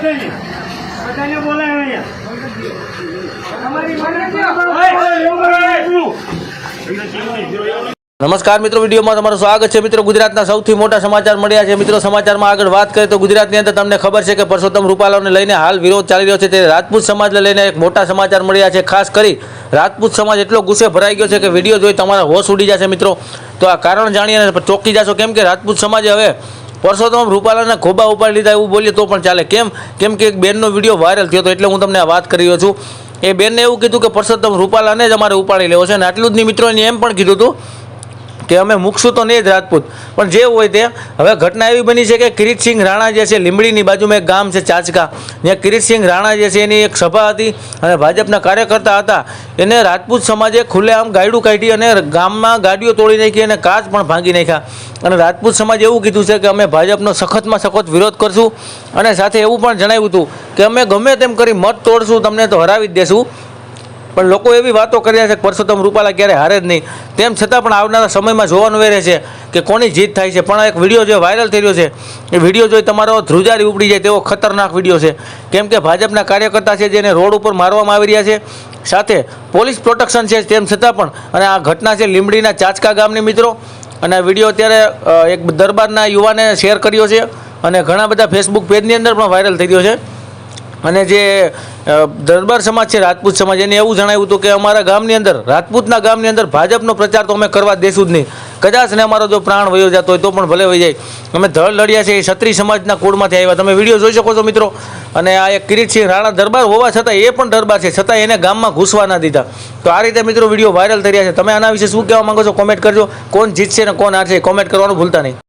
બધાને. બધાને બોલાય અહીંયા. નમસ્કાર મિત્રો વિડીયોમાં તમારું સ્વાગત છે. મિત્રો ગુજરાતના સૌથી મોટા સમાચાર મળ્યા છે. મિત્રો સમાચારમાં આગળ વાત કરીએ તો ગુજરાતની અંદર તમને ખબર છે કે પરસોત્તમ રૂપાલાને લઈને હાલ વિરોધ ચાલી રહ્યો છે. તે રાજપૂત સમાજને લઈને એક મોટા સમાચાર મળ્યા છે. ખાસ કરી રાજપૂત સમાજ એટલો ગુસ્સે ભરાઈ ગયો છે કે વીડિયો જોઈ તમારા હોશ ઉડી જશે મિત્રો. તો આ કારણ જાણીએ અને ચોંકી જશો. કેમ કે રાજપૂત સમાજે હવે પરસોત્તમ રૂપાલાના ખોબા ઉપાડી લીધા એવું બોલીએ તો પણ ચાલે. કેમ? કેમ કે એક બેનનો વીડિયો વાયરલ થયો હતો એટલે હું તમને વાત કરી રહ્યો છું. એ બેનને એવું કીધું કે પરસોત્તમ રૂપાલાને જ અમારે ઉપાડી લેવો છે અને આટલું જ નહીં, મિત્રોને એમ પણ કીધું હતું કે અમે મૂકશું તો નહીં જ રાજપૂત. પણ જે હોય તે. હવે ઘટના એવી બની છે કે કિરીટસિંહ રાણા જે છે, લીંબડીની બાજુમાં એક ગામ છે, ચાચકા. જ્યાં કિરીટસિંહ રાણા જે છે, એની એક સભા હતી અને ભાજપના કાર્યકર્તા હતા. એને રાજપૂત સમાજે ખુલ્લેઆમ ગાયડું કાઢી અને ગામમાં ગાડીઓ તોડી નાખી અને કાચ પણ ભાંગી નાખ્યા. અને રાજપૂત સમાજે એવું કીધું છે કે અમે ભાજપનો સખતમાં સખત વિરોધ કરશું. અને સાથે એવું પણ જણાવ્યું હતું કે અમે ગમે તેમ કરી મત તોડશું, તમને તો હરાવી જ દેશું. પણ લોકો એવી વાતો કર્યા છે કે પરસોત્તમ રૂપાલા ક્યારે હારે જ નહીં. તેમ છતાં પણ આવનારા સમયમાં જોવાનું એ છે કે કોની જીત થાય છે. પણ એક વીડિયો જે વાયરલ થઈ રહ્યો છે, એ વીડિયો જોઈ તમારો ધ્રુજારી ઉપડી જાય તેવો ખતરનાક વીડિયો છે. કેમ કે ભાજપના કાર્યકર્તા છે જેને રોડ ઉપર મારવામાં આવી રહ્યા છે, સાથે પોલીસ પ્રોટેક્શન છે તેમ છતાં પણ. અને આ ઘટના છે લીંબડીના ચાચકા ગામની મિત્રો. અને આ વીડિયો અત્યારે એક દરબારના યુવાને શેર કર્યો છે. અને ઘણા બધા ફેસબુક પેજની અંદર પણ વાયરલ થઈ રહ્યો છે. અને જે દરબાર સમાજ છે, રાજપૂત સમાજ, એને એવું જણાવ્યું હતું કે અમારા ગામની અંદર, રાજપૂતના ગામની અંદર ભાજપનો પ્રચાર તો અમે કરવા દેશું જ નહીં. કદાચ ને અમારો જો પ્રાણ વયો જતો હોય તો પણ ભલે વહી જાય. અમે ધળ લડ્યા છે એ ક્ષત્રિય સમાજના કુળમાંથી આવ્યા. તમે વીડિયો જોઈ શકો છો મિત્રો. અને આ એક કિરીટસિંહ રાણા દરબાર હોવા છતાં એ પણ દરબાર છે. છતાં એને ગામમાં ઘૂસવા ના દીધા. તો આ રીતે મિત્રો વીડિયો વાયરલ થઈ રહ્યા છે. તમે આના વિશે શું કહેવા માંગો છો? કોમેન્ટ કરજો. કોણ જીતશે ને કોણ હારશે કોમેન્ટ કરવાનું ભૂલતા નહીં.